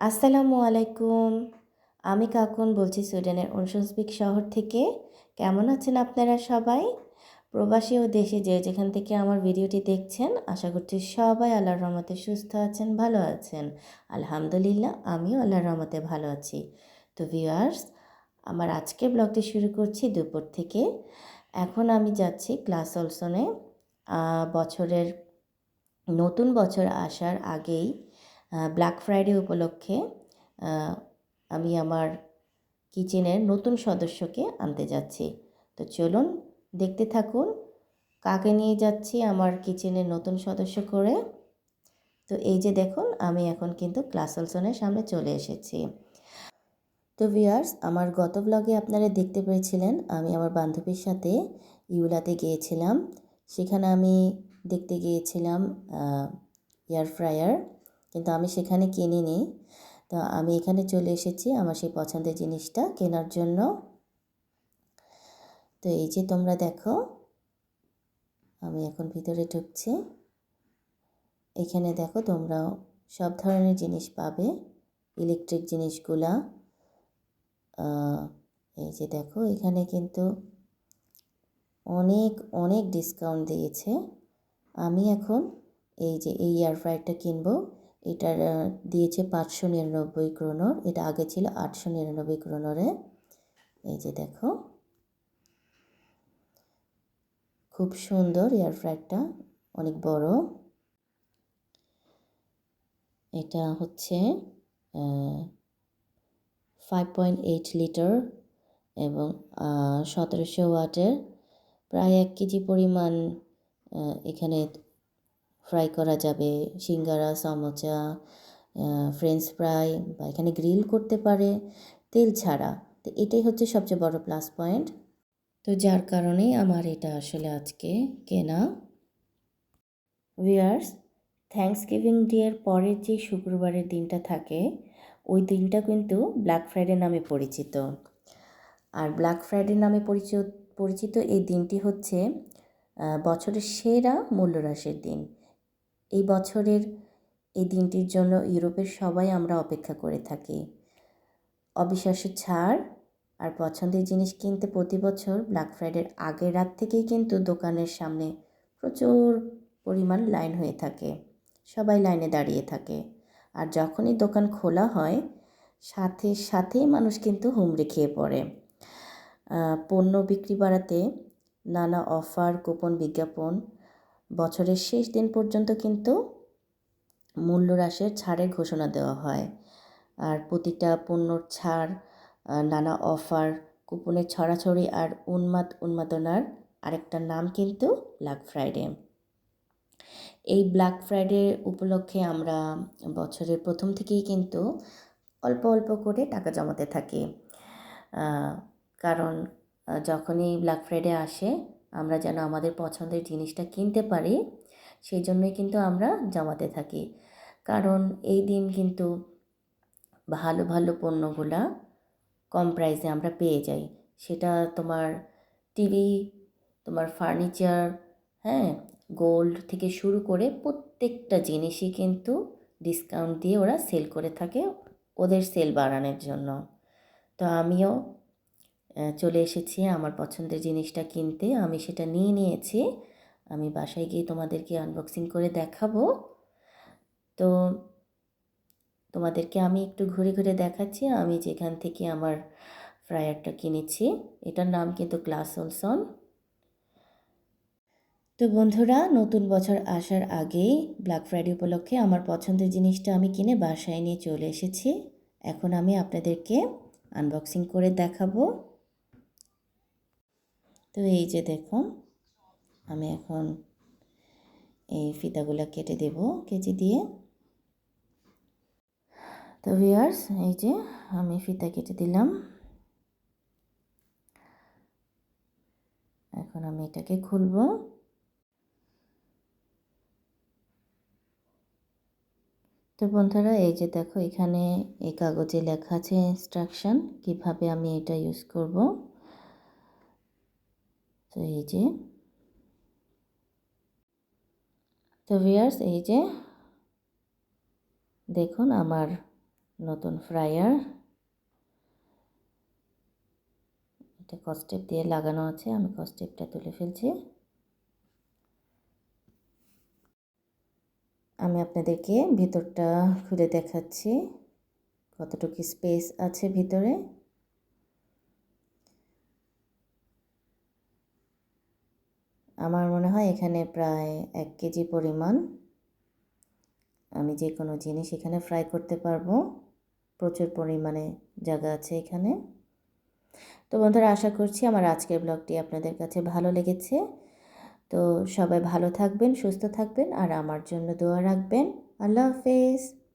আসসালামু আলাইকুম। আমি কাকুন বলছি সুইডেনের অনসন্সপিক শহর থেকে। কেমন আছেন আপনারা সবাই? প্রবাসী ও দেশে যে যেখান থেকে আমার ভিডিওটি দেখছেন, আশা করছি সবাই আল্লাহর রহমতে সুস্থ আছেন, ভালো আছেন। আলহামদুলিল্লাহ, আমিও আল্লাহর রহমতে ভালো আছি। তো ভিউয়ার্স, আমার আজকের ব্লগটি শুরু করছি দুপুর থেকে। এখন আমি যাচ্ছি ক্লাস অলসনে। বছরের, নতুন বছর আসার আগেই ব্ল্যাক ফ্রাইডে উপলক্ষে আমি আমার কিচেনের নতুন সদস্যকে আনতে যাচ্ছি। তো চলুন দেখতে থাকুন, কাকে নিয়ে যাচ্ছি আমার কিচেনের নতুন সদস্য করে। তো এই যে দেখুন, আমি এখন কিন্তু ক্লাসলসনের সামনে চলে এসেছি। তো ভিয়ার্স আমার গত ব্লগে আপনারা দেখতে পেয়েছিলেন, আমি আমার বান্ধবীর সাথে ইউলাতে গিয়েছিলাম। সেখানে আমি দেখতে গিয়েছিলাম এয়ার ফ্রায়ার কিন্তু আমি সেখানে কিনি কিনিনি। তো আমি এখানে চলে এসেছি আমার সেই পছন্দের জিনিসটা কেনার জন্য। তো এই যে তোমরা দেখো, আমি এখন ভিতরে ঢুকছি। এখানে দেখো তোমরা সব ধরনের জিনিস পাবে ইলেকট্রিক জিনিসগুলা। এই যে দেখো, এখানে কিন্তু অনেক অনেক ডিসকাউন্ট দিয়েছে। আমি এখন এই যে এই এয়ার ফ্রায়ারটা কিনবো। এটার দিয়েছে পাঁচশো নিরানব্বই ক্রোনর। এটা আগে ছিল আটশো নিরানব্বই ক্রোনরে। এই যে দেখো। খুব সুন্দর এয়ার ফ্রায়ারটা অনেক বড়। এটা হচ্ছে ফাইভ পয়েন্ট এইট লিটার এবং সতেরোশো ওয়াটের। প্রায় এক কেজি পরিমাণ এখানে ফ্রাই করা যাবে, সিঙ্গারা, সমোচা ফ্রেঞ্চ ফ্রাই বা এখানে গ্রিল করতে পারে, তেল ছাড়া। তো এটাই হচ্ছে সবচেয়ে বড় প্লাস পয়েন্ট তো যার কারণেই আমার এটা আসলে আজকে কেনা। ভিয়ার্স থ্যাংকস গিভিং ডের পরের যে শুক্রবারের দিনটা থাকে, ওই দিনটা কিন্তু ব্ল্যাক ফ্রাইডে নামে পরিচিত। আর ব্ল্যাক ফ্রাইডে নামে পরিচিত পরিচিত এই দিনটি হচ্ছে বছরের সেরা মূল্যহ্রাসের দিন। এই বছরের এই দিনটির জন্য ইউরোপের সবাই আমরা অপেক্ষা করে থাকি। অবিশ্বাস্য ছাড় আর পছন্দের জিনিস কিনতে প্রতি বছর ব্ল্যাক ফ্রাইডের আগের রাত থেকেই কিন্তু দোকানের সামনে প্রচুর পরিমাণ লাইন হয়ে থাকে। সবাই লাইনে দাঁড়িয়ে থাকে। আর যখনই দোকান খোলা হয়, সাথে সাথেই মানুষ কিন্তু হুমড়ি খেয়ে পড়ে। পণ্য বিক্রি বাড়াতে নানা অফার, কুপন বিজ্ঞাপন বছরের শেষ দিন পর্যন্ত কিন্তু মূল্য হ্রাসের ছাড়ের ঘোষণা দেওয়া হয়। আর প্রতিটা পণ্যর ছাড় নানা অফার, কুপনের ছড়াছড়ি আর উন্মাদ উন্মাদনার আরেকটা নাম কিন্তু ব্ল্যাক ফ্রাইডে এই ব্ল্যাক ফ্রাইডে উপলক্ষে আমরা বছরের প্রথম থেকেই কিন্তু অল্প অল্প করে টাকা জমাতে থাকি। কারণ যখনই ব্ল্যাক ফ্রাইডে আসে আমরা যেন আমাদের পছন্দের জিনিসটা কিনতে পারি, সেই জন্যই কিন্তু আমরা জমাতে থাকি। কারণ এই দিন কিন্তু ভালো ভালো পণ্যগুলা কম প্রাইসে আমরা পেয়ে যাই। সেটা তোমার টিভি তোমার ফার্নিচার হ্যাঁ গোল্ড থেকে শুরু করে প্রত্যেকটা জিনিসই কিন্তু ডিসকাউন্ট দিয়ে ওরা সেল করে থাকে ওদের সেল বাড়ানোর জন্য। তো আমিও চলে এসেছি আমার পছন্দের জিনিসটা কিনতে। আমি সেটা নিয়ে নিয়েছি। আমি বাসায় গিয়ে তোমাদেরকে আনবক্সিং করে দেখাবো। তো তোমাদেরকে আমি একটু ঘুরে ঘুরে দেখাচ্ছি। আমি যেখান থেকে আমার ফ্রায়ারটা কিনেছি। এটার নাম কিন্তু ক্লাস ওলসন তো বন্ধুরা, নতুন বছর আসার আগেই ব্ল্যাক ফ্রাইডে উপলক্ষে আমার পছন্দের জিনিসটা আমি কিনে বাসায় নিয়ে চলে এসেছি। এখন আমি আপনাদেরকে আনবক্সিং করে দেখাবো। তো এই যে দেখুন, আমি এখন এই ফিতাগুলো কেটে দেব কেজি দিয়ে। তো ভিয়ার্স এই যে আমি ফিতা কেটে দিলাম। এখন আমি এটাকে খুলব। তো বন্ধুরা, এই যে দেখো, এখানে এই কাগজে লেখা আছে ইনস্ট্রাকশন কীভাবে আমি এটা ইউজ করব। তো এই যে তো ভিয়ার্স এই যে দেখুন আমার নতুন ফ্রায়ার এটা কস্টেপ দিয়ে লাগানো আছে আমি কস্টেপটা তুলে ফেলছি আমি আপনাদেরকে ভিতরটা খুলে দেখাচ্ছি কতটুকু স্পেস আছে ভিতরে আমার মনে হয় এখানে প্রায় এক কেজি পরিমাণ। আমি যে কোনো জিনিস এখানে ফ্রাই করতে পারব। প্রচুর পরিমাণে জায়গা আছে এখানে। তো বন্ধুরা, আশা করছি আমার আজকের ব্লগটি আপনাদের কাছে ভালো লেগেছে। তো সবাই ভালো থাকবেন, সুস্থ থাকবেন, আর আমার জন্য দোয়া রাখবেন। আল্লাহ হাফেজ।